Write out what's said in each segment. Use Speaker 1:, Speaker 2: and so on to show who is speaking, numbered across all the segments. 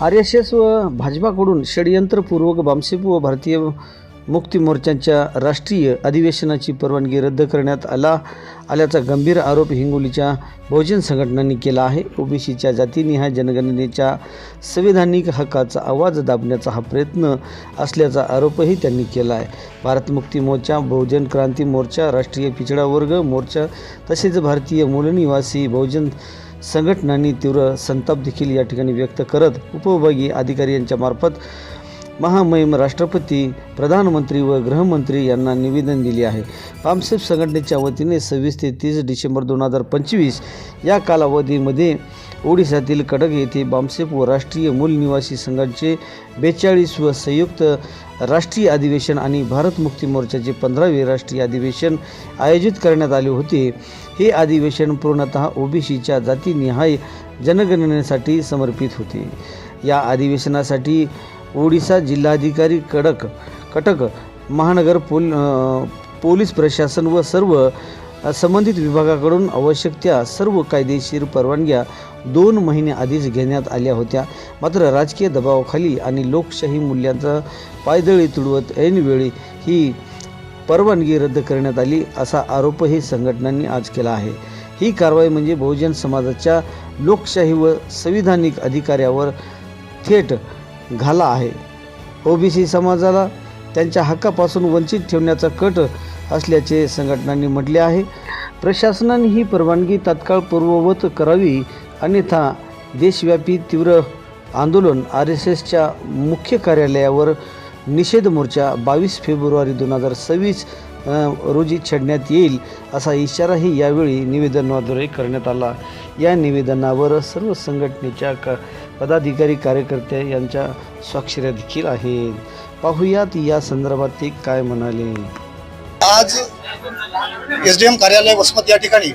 Speaker 1: R S S व भाजपाकडून षडयंत्रपूर्वक बामसेप व भारतीय मुक्ती मोर्चांच्या राष्ट्रीय अधिवेशनाची परवानगी रद्द करण्यात आला आल्याचा गंभीर आरोप हिंगोलीच्या बहुजन संघटनांनी केला आहे. ओबीसीच्या जातीनिहाय जनगणनेच्या संविधानिक हक्काचा आवाज दाबण्याचा हा प्रयत्न असल्याचा आरोपही त्यांनी केला आहे. भारत मुक्ती मोर्चा बहुजन क्रांती मोर्चा राष्ट्रीय पिछडा वर्ग मोर्चा तसेच भारतीय मूलनिवासी बहुजन संघटनांनी तीव्र संताप देखील या ठिकाणी व्यक्त करत उपविभागीय अधिकारी यांच्या मार्फत महामहिम राष्ट्रपती प्रधानमंत्री व गृहमंत्री यांना निवेदन दिले आहे. पामसेफ संघटनेच्या वतीने सव्वीस ते तीस डिसेंबर दोन हजार पंचवीस या कालावधीमध्ये ओडिशातील कडक येथे बामसेफ व राष्ट्रीय मूल निवासी संघाचे बेचाळीस व संयुक्त राष्ट्रीय अधिवेशन आणि भारत मुक्ती मोर्चाचे पंधरावे राष्ट्रीय अधिवेशन आयोजित करण्यात आले होते. हे अधिवेशन पूर्णतः ओबीसीच्या जातीनिहाय जनगणनेसाठी समर्पित होते. या अधिवेशनासाठी ओडिसा जिल्हाधिकारी कडक कटक महानगर पोल पोलीस प्रशासन व सर्व संबंधित विभागाकडून आवश्यक त्या सर्व कायदेशीर परवानग्या दोन महिने आधीच घेण्यात आल्या होत्या. मात्र राजकीय दबावाखाली आणि लोकशाही मूल्यांचा पायदळी तुडवत ऐनवेळी ही परवानगी रद्द करण्यात आली असा आरोपही संघटनांनी आज केला आहे. ही कारवाई म्हणजे बहुजन समाजाच्या लोकशाही व संविधानिक अधिकाऱ्यावर थेट घाला आहे. ओबीसी समाजाला त्यांच्या हक्कापासून वंचित ठेवण्याचा कट असल्याचे संघटनांनी म्हटले आहे. प्रशासनाने ही परवानगी तात्काळ पूर्ववत करावी अन्यथा देशव्यापी तीव्र आंदोलन आर एस एसच्या मुख्य कार्यालयावर निषेध मोर्चा बावीस फेब्रुवारी दोन हजार सव्वीस रोजी छेडण्यात येईल असा इशाराही यावेळी निवेदनाद्वारे करण्यात आला. या निवेदनावर सर्व संघटनेच्या क पदाधिकारी कार्यकर्ते यांच्या स्वाक्षऱ्या देखील आहेत. पाहूयात या संदर्भात ते काय म्हणाले?
Speaker 2: आज एस डी एम कार्यालय वसमत या ठिकाणी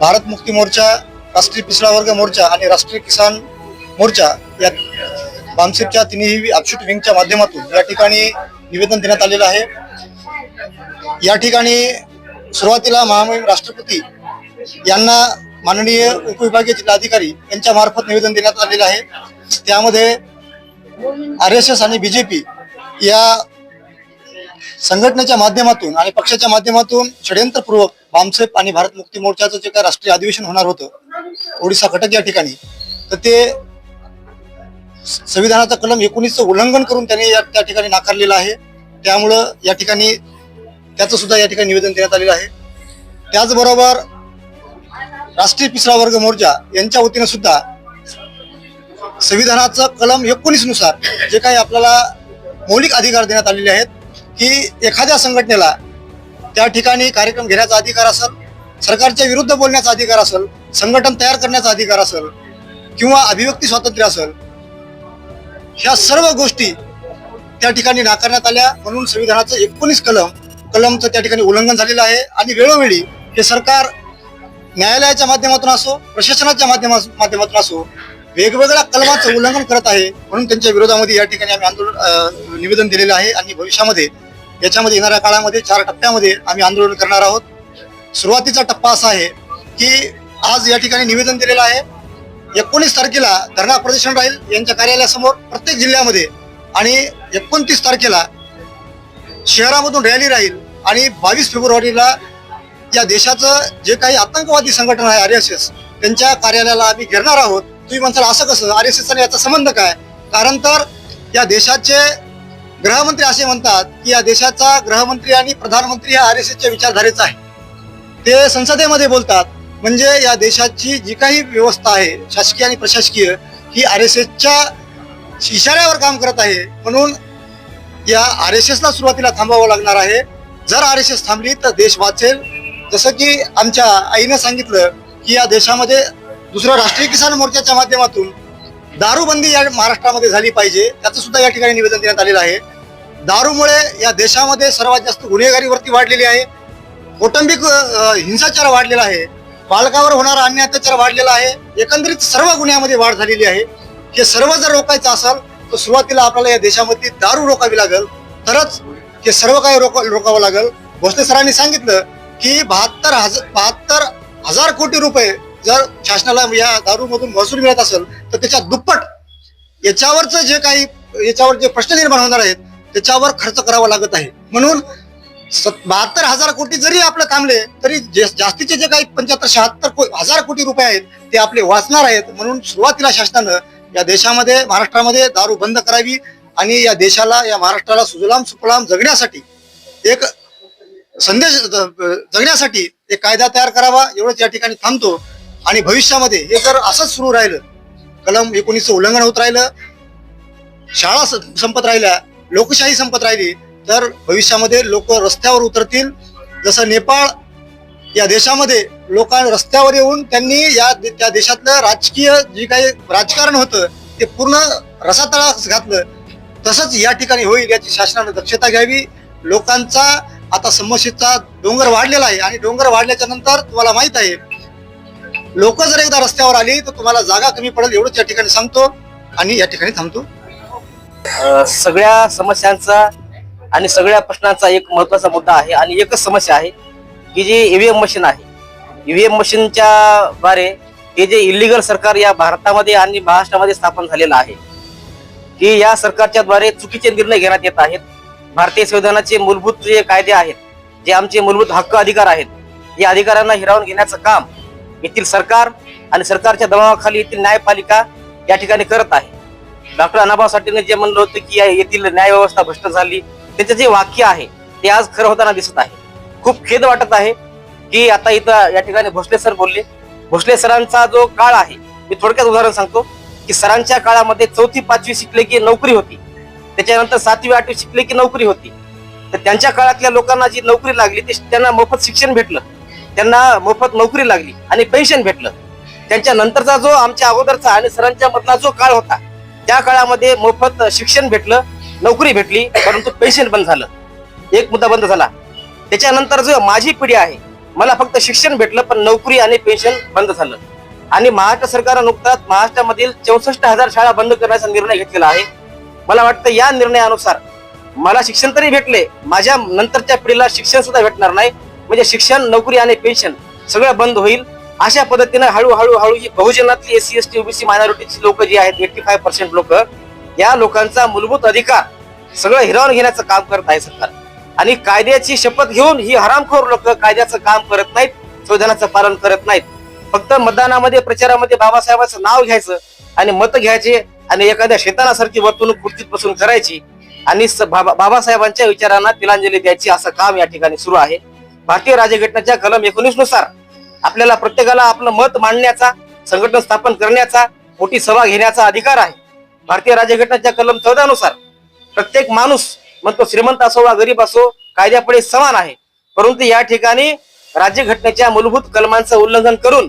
Speaker 2: भारत मुक्ती मोर्चा राष्ट्रीय पिछडा वर्ग मोर्चा आणि राष्ट्रीय किसान मोर्चा या बामसेपच्या तिन्ही अपशूट विंगच्या माध्यमातून या ठिकाणी निवेदन देण्यात आलेलं आहे. या ठिकाणी सुरुवातीला महामहिम राष्ट्रपती यांना माननीय उपविभागीय जिल्हाधिकारी यांच्या मार्फत निवेदन देण्यात आलेलं आहे. त्यामध्ये आर एस एस आणि बीजेपी या संघटनेच्या माध्यमातून आणि पक्षाच्या माध्यमातून षडयंत्रपूर्वक बामसेप आणि भारत मुक्ती मोर्चाचं जे काय राष्ट्रीय अधिवेशन होणार होतं ओडिसा घटक या ठिकाणी तर ते संविधानाचा कलम एकोणीसचं उल्लंघन करून त्यांनी या त्या ठिकाणी नाकारलेलं आहे. त्यामुळं या ठिकाणी त्याचं सुद्धा या ठिकाणी निवेदन देण्यात आलेलं आहे. त्याचबरोबर राष्ट्रीय पिछडा वर्ग मोर्चा यांच्या वतीनं सुद्धा संविधानाचं कलम एकोणीसनुसार जे काही आपल्याला मौलिक अधिकार देण्यात आलेले आहेत की एखाद्या संघटनेला त्या ठिकाणी कार्यक्रम घेण्याचा अधिकार असेल सरकारच्या विरुद्ध बोलण्याचा अधिकार असेल संघटन तयार करण्याचा अधिकार असेल किंवा अभिव्यक्ती स्वातंत्र्य असेल ह्या सर्व गोष्टी त्या ठिकाणी नाकारण्यात आल्या. म्हणून संविधानाचं एकोणीस कलम कलमचं त्या ठिकाणी उल्लंघन झालेलं आहे. आणि वेळोवेळी हे सरकार न्यायालयाच्या माध्यमातून असो प्रशासनाच्या माध्यमा माध्यमातून असो वेगवेगळ्या कलमाचं उल्लंघन करत आहे. म्हणून त्यांच्या विरोधामध्ये या ठिकाणी आम्ही आंदोलन निवेदन दिलेलं आहे. आणि भविष्यामध्ये याच्यामध्ये येणाऱ्या काळामध्ये चार टप्प्यामध्ये आम्ही आंदोलन करणार आहोत. सुरुवातीचा टप्पा असा आहे की आज या ठिकाणी निवेदन दिलेलं आहे. एकोणीस तारखेला धरणा प्रदर्शन राहील यांच्या कार्यालयासमोर प्रत्येक जिल्ह्यामध्ये आणि एकोणतीस तारखेला शहरामधून रॅली राहील आणि बावीस फेब्रुवारीला या देशाचं जे काही आतंकवादी संघटन आहे आर एस एस त्यांच्या कार्यालयाला आम्ही घेरणार आहोत. तुम्ही म्हणताल असं कसं? आर एस एस आणि याचा संबंध काय? कारण तर या देशाचे गृहमंत्री असे म्हणतात की या देशाचा गृहमंत्री आणि प्रधानमंत्री हा आर एस एसच्या विचारधारेचा आहे. ते संसदेमध्ये बोलतात म्हणजे या देशाची जी काही व्यवस्था आहे शासकीय आणि प्रशासकीय ही आर एस एसच्या इशाऱ्यावर काम करत आहे. म्हणून या आर एस एसला सुरुवातीला थांबावं लागणार आहे. जर आर एस एस थांबली तर देश वाचेल. जसं की आमच्या आईनं सांगितलं की या देशामध्ये दुसरं राष्ट्रीय किसान मोर्चाच्या माध्यमातून दारूबंदी या महाराष्ट्रामध्ये झाली पाहिजे. त्याचं सुद्धा या ठिकाणी निवेदन देण्यात आलेलं आहे. दारूमुळे या देशामध्ये सर्वात जास्त गुन्हेगारीवरती वाढलेली आहे. कौटुंबिक हिंसाचार वाढलेला आहे. बालकावर होणारा अन्य अत्याचार वाढलेला आहे. एकंदरीत सर्व गुन्ह्यामध्ये वाढ झालेली आहे. हे सर्व जर रोखायचं असेल तर सुरुवातीला आपल्याला या देशामध्ये दारू रोखावी लागेल. तरच हे सर्व काही रोख रोखावं लागेल. भोसले सरांनी सांगितलं की बहात्तर हजार बहात्तर हजार कोटी रुपये जर शासनाला या दारूमधून महसूल मिळत असेल तर त्याच्या दुप्पट याच्यावरचं जे काही याच्यावर जे प्रश्न निर्माण होणार आहेत त्याच्यावर खर्च करावा लागत आहे. म्हणून बहात्तर हजार कोटी जरी आपलं थांबले तरी जास्तीचे जे काही पंच्याहत्तर शहात्तर हजार कोटी रुपये आहेत ते आपले वाचणार आहेत. म्हणून सुरुवातीला शासनानं या देशामध्ये महाराष्ट्रामध्ये दारू बंद करावी आणि या देशाला या महाराष्ट्राला सुजलाम सुफलाम जगण्यासाठी एक संदेश जगण्यासाठी एक कायदा तयार करावा एवढंच या ठिकाणी थांबतो. आणि भविष्यामध्ये हे जर असंच सुरू राहिलं कलम एकोणीसचं उल्लंघन होत राहिलं शाळा स- संपत राहिल्या लोकशाही संपत राहिली तर भविष्यामध्ये लोक रस्त्यावर उतरतील. जसं नेपाळ या देशामध्ये लोकांना रस्त्यावर येऊन त्यांनी या त्या देशातलं राजकीय जे काही राजकारण होतं ते पूर्ण रसातळास घातलं. तसंच या ठिकाणी होईल याची शासनानं दक्षता घ्यावी. लोकांचा आता समस्येचा डोंगर वाढलेला आहे आणि डोंगर वाढल्याच्या नंतर तुम्हाला माहीत आहे लोक जर एकदा रस्त्यावर आली तर तुम्हाला जागा कमी पडेल एवढंच या ठिकाणी सांगतो आणि या ठिकाणी थांबतो.
Speaker 3: सगळ्या समस्यांचा आणि सगळ्या प्रश्नांचा एक महत्त्वाचा मुद्दा आहे आणि एकच समस्या आहे की जी ईव्हीएम मशीन आहे. ईव्हीएम मशीनच्या द्वारे हे जे इलिगल सरकार या भारतामध्ये आणि महाराष्ट्रामध्ये स्थापन झालेलं आहे की या सरकारच्या द्वारे चुकीचे निर्णय घेण्यात येत आहेत. भारतीय संविधानाचे मूलभूत जे कायदे आहेत जे आमचे मूलभूत हक्क अधिकार आहेत या अधिकारांना हिरावून घेण्याचं काम येथील सरकार आणि सरकारच्या दबावाखाली येथील न्यायपालिका या ठिकाणी करत आहे. डॉक्टर अनाभाव साठेने जे म्हणलं होतं की या- येथील न्याय व्यवस्था भ्रष्ट झाली त्याचं जे वाक्य आहे ते आज खरं होताना दिसत आहे. खूप खेद वाटत आहे की आता इथं या ठिकाणी भोसले सर बोलले. भोसले सरांचा जो काळ आहे मी थोडक्यात उदाहरण सांगतो की सरांच्या काळामध्ये चौथी पाचवी शिकले की नोकरी होती. त्याच्यानंतर सातवी आठवी शिकले की नोकरी होती. तर त्यांच्या काळातल्या लोकांना जी नोकरी लागली ते त्यांना मोफत शिक्षण भेटलं. त्यांना मोफत नोकरी लागली आणि पेन्शन भेटलं. त्यांच्या नंतरचा जो आमच्या अगोदरचा आणि सरांच्या मधला जो काळ होता त्या काळामध्ये मोफत शिक्षण भेटलं नोकरी भेटली परंतु पेन्शन बंद झालं. एक मुद्दा बंद झाला. त्याच्यानंतर जो माझी पिढी आहे मला फक्त शिक्षण भेटलं पण नोकरी आणि पेन्शन बंद झालं. आणि महाराष्ट्र सरकारनं नुकताच महाराष्ट्रामधील चौसष्ट हजार शाळा बंद करण्याचा निर्णय घेतलेला आहे. मला वाटतं या निर्णयानुसार मला शिक्षण तरी भेटले माझ्या नंतरच्या पिढीला शिक्षण सुद्धा भेटणार नाही. म्हणजे शिक्षण नोकरी आणि पेन्शन सगळं बंद होईल. अशा पद्धतीनं हळूहळू हळू ही बहुजनातली एस सी ओबीसी मायनॉरिटीची लोक जी आहेत एट्टी फाय पर्सेंट लोक या लोकांचा मूलभूत अधिकार सगळं हिरावून घेण्याचं काम करत आहे सरकार. आणि कायद्याची शपथ घेऊन ही हरामखोर लोक कायद्याचं काम करत नाहीत संविधानाचं पालन करत नाहीत. फक्त मतदानामध्ये प्रचारामध्ये बाबासाहेबांचं नाव घ्यायचं आणि मत घ्यायचे आणि एखाद्या शेतानासारखी वर्तणूक खुर्चीत बसून करायची आणि स- बाबासाहेबांच्या विचारांना तिलांजली द्यायची असं काम या ठिकाणी सुरू आहे. भारतीय राज्यघटनेच्या कलम एकोणीसनुसार आपल्याला प्रत्येकाला आपलं मत मांडण्याचा संघटन स्थापन करण्याचा मोठी सभा घेण्याचा अधिकार आहे. भारतीय राज्यघटनाच्या कलम चौदा नुसार प्रत्येक माणूस मग तो श्रीमंत असो वा गरीब असो कायद्यापुढे समान आहे. परंतु या ठिकाणी राज्यघटनेच्या मूलभूत कलमांचं उल्लंघन करून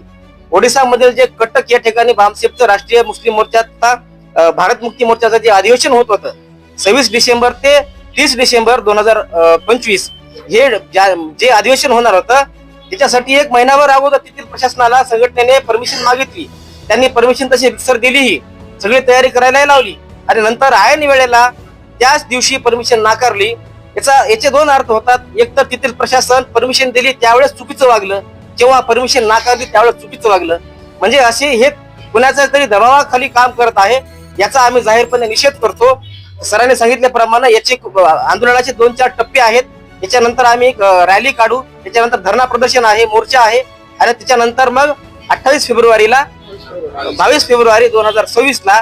Speaker 3: ओडिसामधील जे कटक या ठिकाणी भामसेपचं राष्ट्रीय मुस्लिम मोर्चाचा भारत मुक्ती मोर्चाचं जे अधिवेशन होत होतं सव्वीस डिसेंबर ते तीस डिसेंबर दोन हजार पंचवीस हे ज्या- जे अधिवेशन होणार होतं त्याच्यासाठी एक महिनाभर अगोदर तेथील प्रशासनाला संघटनेने परमिशन मागितली. त्यांनी परमिशन तशी सर दिलीही. सगळी तयारी करायला लावली. आणि नंतर आयन वेळेला त्याच दिवशी परमिशन नाकारली. याचा याचे दोन अर्थ होतात. एक तर तेथील प्रशासन परमिशन दिली त्यावेळेस चुकीचं वागलं. जेव्हा परमिशन नाकारली त्यावेळेस चुकीचं वागलं. म्हणजे असे हे कुणाच्या तरी दबावाखाली काम करत आहे याचा आम्ही जाहीरपणे निषेध करतो. सरांनी सांगितल्याप्रमाणे याचे आंदोलनाचे दोन चार टप्पे आहेत. त्याच्यानंतर आम्ही एक रॅली काढू. त्याच्यानंतर धरणा प्रदर्शन आहे मोर्चा आहे. आणि त्याच्यानंतर मग अठ्ठावीस फेब्रुवारीला बावीस फेब्रुवारी दोन हजार सव्वीस ला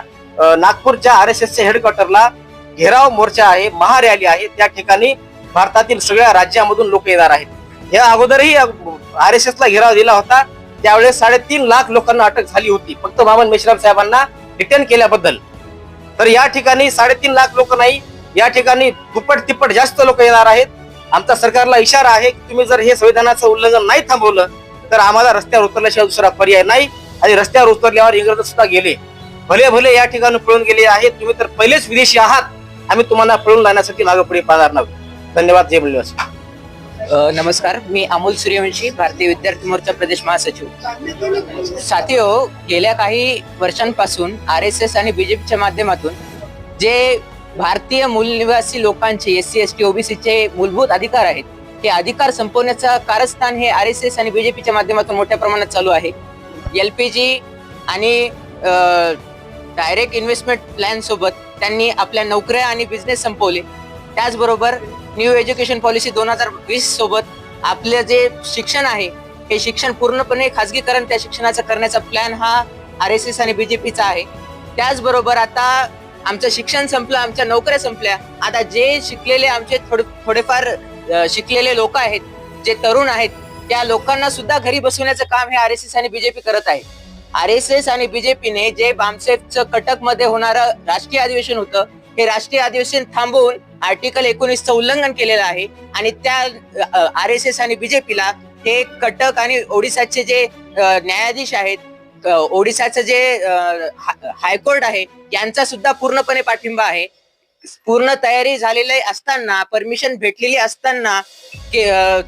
Speaker 3: नागपूरच्या आर एस एसच्या हेडक्वार्टरला घेराव मोर्चा आहे महारॅली आहे. त्या ठिकाणी भारतातील सगळ्या राज्यामधून लोक येणार आहेत. या अगोदरही आर एस एसला घेराव दिला होता. त्यावेळेस साडेतीन लाख लोकांना अटक झाली होती. फक्त मामन मेश्राम साहेबांना रिटर्न केल्याबद्दल. तर या ठिकाणी साडेतीन लाख लोक नाही या ठिकाणी दुप्पट तिप्पट जास्त लोक येणार आहेत. आमचा सरकारला इशारा आहे की तुम्ही जर हे संविधानाचं उल्लंघन नाही थांबवलं तर आम्हाला रस्त्यावर उतरल्याशिवाय दुसरा पर्याय नाही आणि रस्त्यावर उतरल्यावर इंग्रज सुद्धा गेले. भले भले या ठिकाणी पळून गेले आहेत तुम्ही तर पहिलेच विदेशी आहात. आम्ही तुम्हाला पळून लावण्यासाठी मागे पुढे पाहणार नाही. धन्यवाद जय मुरलीवास
Speaker 4: नमस्कार मी अमोल सूर्यवंशी भारतीय विद्यार्थी मोर्चा प्रदेश महासचिव. साथी हो गेल्या काही वर्षांपासून आर एस एस आणि बीजेपीच्या माध्यमातून जे भारतीय मूलनिवासी लोकांचे एस सी एस टी ओबीसीचे मूलभूत अधिकार आहेत. हे अधिकार संपवण्याचं कारस्थान हे आर एस एस आणि बीजेपीच्या माध्यमातून मोठ्या प्रमाणात चालू आहे. एल पी जी आणि डायरेक्ट इन्व्हेस्टमेंट प्लॅन सोबत त्यांनी आपल्या नोकऱ्या आणि बिझनेस संपवले. त्याचबरोबर न्यू एज्युकेशन पॉलिसी दोन हजार वीस सोबत आपलं जे शिक्षण आहे हे शिक्षण पूर्णपणे खाजगीकरण त्या शिक्षणाचा करण्याचा प्लॅन हा आर एस एस आणि बीजेपीचा आहे. त्याचबरोबर आता आमचं शिक्षण संपलं आमच्या नोकऱ्या संपल्या. आता जे शिकलेले आमचे थोडे थोडेफार शिकलेले लोक आहेत जे तरुण आहेत त्या लोकांना सुद्धा घरी बसवण्याचं काम हे आर एस एस आणि बीजेपी करत आहे. आर एस एस आणि बीजेपीने जे बामसेफचं कटकमध्ये होणारं राष्ट्रीय अधिवेशन होतं हे राष्ट्रीय अधिवेशन थांबवून आर्टिकल एकोणीसचं उल्लंघन केलेलं आहे आणि त्या आर एस एस आणि बीजेपीला हे कटक आणि ओडिसाचे जे न्यायाधीश आहेत ओडिशाचं ओडिसाचं जे हा- हायकोर्ट आहे यांचा सुद्धा पूर्णपणे पाठिंबा आहे. पूर्ण तयारी झालेली असताना परमिशन भेटलेली असताना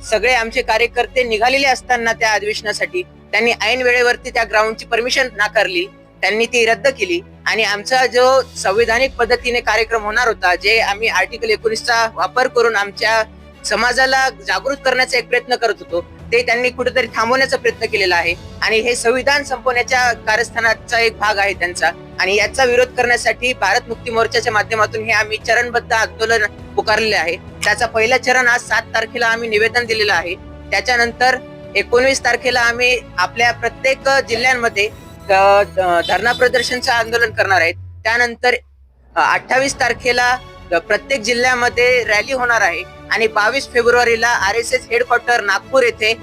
Speaker 4: सगळे आमचे कार्यकर्ते निघालेले असताना त्या अधिवेशनासाठी त्यांनी ऐन वेळेवरती त्या ग्राउंडची परमिशन नाकारली त्यांनी ती रद्द केली. आणि आमचा जो संविधानिक पद्धतीने कार्यक्रम होणार होता जे आम्ही आर्टिकल एकोणीसचा वापर करून आमच्या समाजाला जागृत करण्याचा एक प्रयत्न करत होतो ते त्यांनी कुठेतरी थांबवण्याचा प्रयत्न केलेला आहे. आणि हे संविधान संपवण्याच्या कारस्थानाचा एक भाग आहे त्यांचा. आणि याचा विरोध करण्यासाठी भारत मुक्ती मोर्चाच्या माध्यमातून हे आम्ही चरणबद्ध आंदोलन पुकारलेले आहे. त्याचा पहिला चरण आज सात तारखेला आम्ही निवेदन दिलेलं आहे. त्याच्यानंतर एकोणवीस तारखेला आम्ही आपल्या प्रत्येक जिल्ह्यांमध्ये धरणा प्रदर्शनचं आंदोलन करणार आहेत. त्यानंतर अठ्ठावीस तारखेला प्रत्येक जिल्ह्यामध्ये रॅली होणार आहे. आणि बावीस फेब्रुवारीला R S S headquarter Nagpur येथे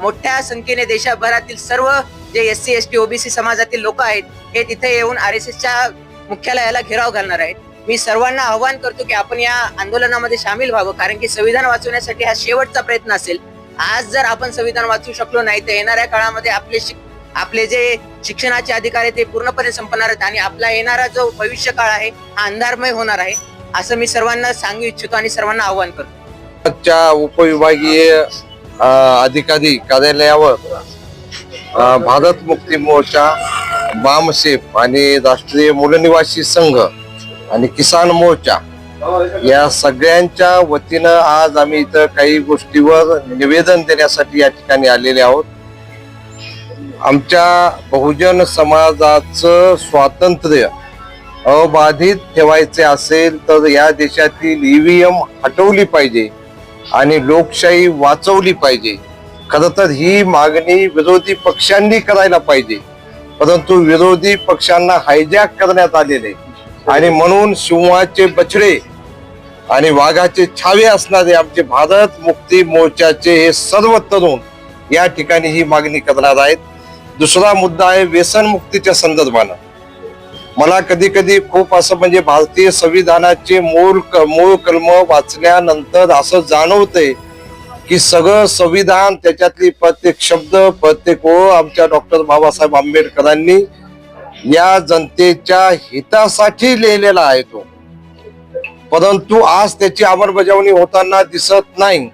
Speaker 4: मोठ्या संख्येने देशभरातील सर्व जे S C S T OBC समाजातील लोक आहेत हे तिथे येऊन आर एस एसच्या मुख्यालयाला घेराव घालणार आहेत. मी सर्वांना आव्हान करतो की आपण या आंदोलनामध्ये सामील व्हावं कारण की संविधान वाचवण्यासाठी हा शेवटचा प्रयत्न असेल. आज जर आपण संविधान वाचू शकलो नाही तर येणाऱ्या काळामध्ये आपले शिक- आपले जे शिक्षणाचे अधिकार आहे ते पूर्णपणे संपणार आहेत आणि आपला येणारा जो भविष्य काळ आहे हा अंधारमय होणार आहे असं मी सर्वांना सांगू इच्छितो आणि सर्वांना आव्हान करतो.
Speaker 5: च्या उपविभागीय अधिकारी कार्यालयावर भारत मुक्ती मोर्चा बामसेफ आणि राष्ट्रीय मूलनिवासी संघ आणि किसान मोर्चा या सगळ्यांच्या वतीनं आज आम्ही इथं काही गोष्टीवर निवेदन देण्यासाठी या ठिकाणी आलेले आहोत. आमच्या बहुजन समाजाचं स्वातंत्र्य अबाधित ठेवायचे असेल तर या देशातील ईव्हीएम हटवली पाहिजे. आणि लोकशाही वाचवली पाहिजे. खर तर ही मागणी विरोधी पक्षांनी करायला पाहिजे. परंतु विरोधी पक्षांना हायजॅक करण्यात आलेले आणि म्हणून सिंहाचे बछडे आणि वाघाचे छावे असणारे आमचे भारत मुक्ती मोर्चाचे हे सर्व तरुण या ठिकाणी ही मागणी करणार आहेत. दुसरा मुद्दा आहे व्यसनमुक्तीच्या संदर्भानं. मला कधी कधी खूप असं म्हणजे भारतीय संविधानाचे मूळ क- मूळ कलम वाचल्यानंतर असं जाणवतंय की सगळं संविधान त्याच्यातली प्रत्येक शब्द प्रत्येक ओळ आमच्या डॉक्टर बाबासाहेब आंबेडकरांनी या जनतेच्या हितासाठी लिहिलेला आहे तो. परंतु आज त्याची अंमलबजावणी होताना दिसत नाही.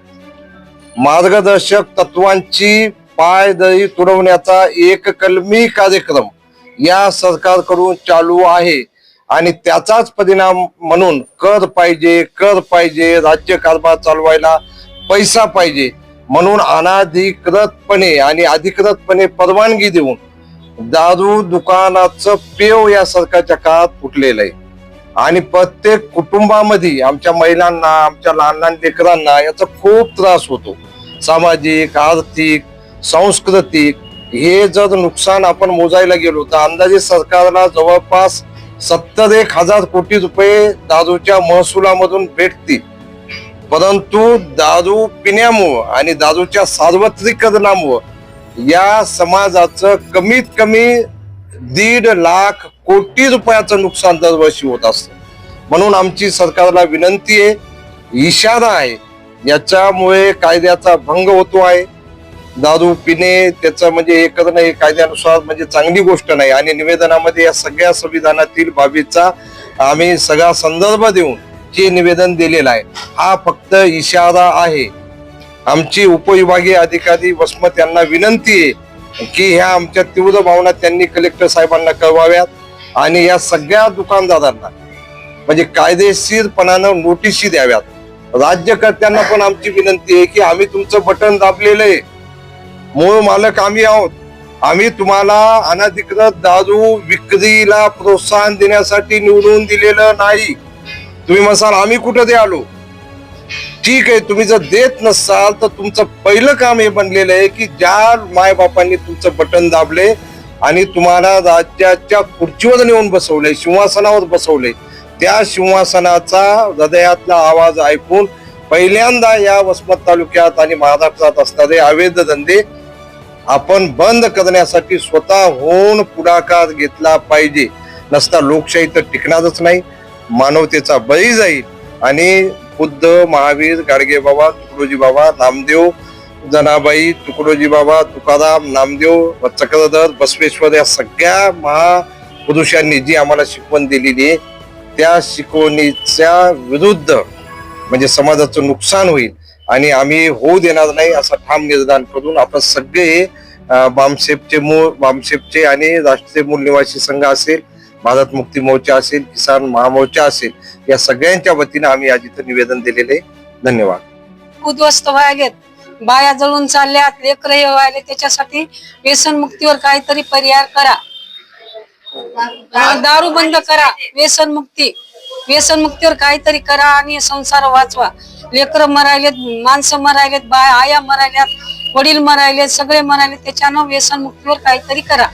Speaker 5: मार्गदर्शक तत्वांची पायदळी तुडवण्याचा एक कलमी कार्यक्रम या सरकारकडून चालू आहे. आणि त्याचाच परिणाम म्हणून कर पाहिजे कर पाहिजे राज्य कारभार चालवायला पैसा पाहिजे. म्हणून अनाधिकृतपणे आणि अधिकृतपणे परवानगी देऊन दारू दुकानाचं पेव या सरकारच्या काळात फुटलेलं आहे. आणि प्रत्येक कुटुंबामध्ये आमच्या महिलांना आमच्या लहान लहान लेकरांना याचा खूप त्रास होतो. सामाजिक आर्थिक सांस्कृतिक हे जर नुकसान आपण मोजायला गेलो तर अंदाजे सरकारला जवळपास सत्तर एक हजार कोटी रुपये दारूच्या महसुलामधून भेटतील. परंतु दारू पिण्यामुळं आणि दारूच्या सार्वत्रिकरणामुळं या समाजाचं कमीत कमी दीड लाख कोटी रुपयाचं नुकसान दरवर्षी होत असतं. म्हणून आमची सरकारला विनंती आहे इशारा आहे याच्यामुळे कायद्याचा भंग होतो आहे. दारू पिणे त्याचं म्हणजे हे करणं हे कायद्यानुसार म्हणजे चांगली गोष्ट नाही. आणि निवेदनामध्ये या सगळ्या संविधानातील बाबीचा आम्ही सगळा संदर्भ देऊन हे निवेदन दिलेलं आहे हा फक्त इशारा आहे. आमची उपविभागीय अधिकारी वसमत यांना विनंती आहे की ह्या आमच्या तीव्र भावना त्यांनी कलेक्टर साहेबांना कळवाव्यात. आणि या सगळ्या दुकानदारांना म्हणजे कायदेशीरपणानं नोटिशी द्याव्यात. राज्यकर्त्यांना पण आमची विनंती आहे की आम्ही तुमचं बटन दाबलेलं आहे. मूळ मालक आम्ही आहोत. आम्ही तुम्हाला अनधिकृत दारू विक्रीला प्रोत्साहन देण्यासाठी निवडून दिलेलं नाही. तुम्ही म्हणसाल आम्ही कुठं द्यालो आलो? ठीक आहे तुम्ही जर देत नसाल तर तुमचं पहिलं काम हे बनलेलं आहे की ज्या मायबापांनी तुमचं बटन दाबले आणि तुम्हाला राज्याच्या खुर्चीवर नेऊन बसवले सिंहासनावर बसवले त्या सिंहासनाचा हृदयातला आवाज ऐकून पहिल्यांदा या वसमत तालुक्यात आणि महाराष्ट्रात असणारे अवैध धंदे आपण बंद करण्यासाठी स्वतः होऊन पुढाकार घेतला पाहिजे. नसता लोकशाही तर टिकणारच नाही. मानवतेचा बळी जाईल. आणि बुद्ध महावीर गाडगे बाबा तुकडोजी बाबा नामदेव जनाबाई तुकडोजी बाबा तुकाराम नामदेव चक्रधर बसवेश्वर या सगळ्या महापुरुषांनी जी आम्हाला शिकवण दिलेली आहे त्या शिकवणीच्या विरुद्ध म्हणजे समाजाचं नुकसान होईल. आणि आम्ही होऊ देणार नाही असा ठाम निर्धार करून आपण सगळे बामसेफचे मूळ बामसेफचे आणि राष्ट्रीय मूल निवासी संघ असेल भारत मुक्ती मोर्चा असेल किसान महामोर्चा असेल या सगळ्यांच्या वतीनं आम्ही आज इथं निवेदन दिलेले धन्यवाद.
Speaker 6: उद्ध्वस्त व्हायलेत. बाया जळून चालल्यात लेकर हे व्हायले त्याच्यासाठी व्यसन मुक्तीवर काहीतरी पर्याय करा. दारू बंद करा. व्यसन मुक्ती. व्यसनमुक्तीवर काहीतरी करा आणि संसार वाचवा. लेकर मरायलेत माणसं मरायलेत बाय आया मरायल्यात वडील मरायलेत सगळे मरायलेत त्याच्यानं व्यसन मुक्तीवर काहीतरी करा.